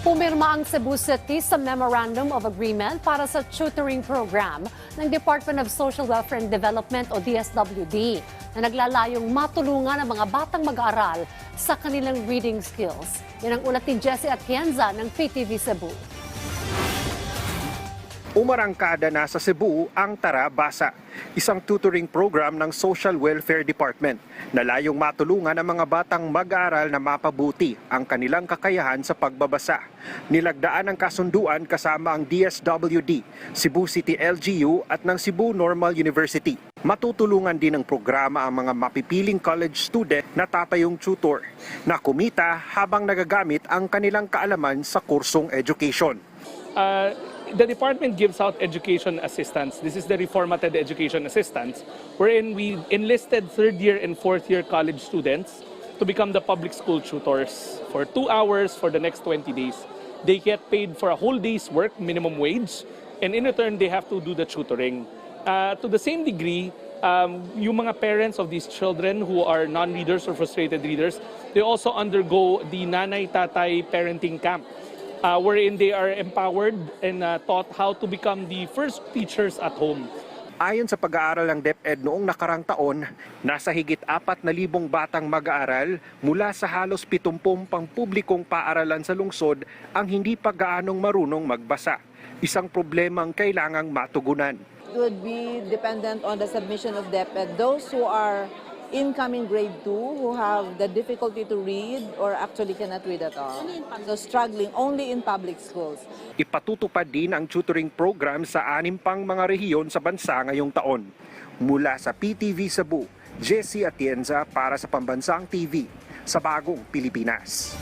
Pumirma ang Cebu City sa Memorandum of Agreement para sa tutoring program ng Department of Social Welfare and Development o DSWD na naglalayong matulungan ang mga batang mag-aaral sa kanilang reading skills. Yan ang ulat ni Jesse Atienza ng PTV Cebu. Umarangkada na sa Cebu ang Tara Basa, isang tutoring program ng Social Welfare Department na layong matulungan ang mga batang mag-aaral na mapabuti ang kanilang kakayahan sa pagbabasa. Nilagdaan ang kasunduan kasama ang DSWD, Cebu City LGU at ng Cebu Normal University. Matutulungan din ng programa ang mga mapipiling college student na tatayong tutor na kumita habang nagagamit ang kanilang kaalaman sa kursong education. uh, the department gives out education assistance. This is the reformatted education assistance, wherein we enlisted third year and fourth year college students to become the public school tutors for two hours for the next 20 days. They get paid for a whole day's work, minimum wage, and in return, they have to do the tutoring. Uh, to the same degree, um, yung mga parents of these children who are non-readers or frustrated readers, they also undergo the nanay-tatay parenting camp uh, wherein they are empowered and uh, taught how to become the first teachers at home. Ayon sa pag-aaral ng DepEd noong nakarang taon, nasa higit 4,000 batang mag-aaral mula sa halos 70 pampublikong paaralan sa lungsod ang hindi pa gaanong marunong magbasa. Isang problemang kailangang matugunan. It would be dependent on the submission of DepEd. Those who are incoming grade 2 who have the difficulty to read or actually cannot read at all. So struggling only in public schools. Ipatutupad din ang tutoring program sa anim pang mga rehiyon sa bansa ngayong taon. Mula sa PTV Cebu, Jesse Atienza para sa Pambansang TV sa Bagong Pilipinas.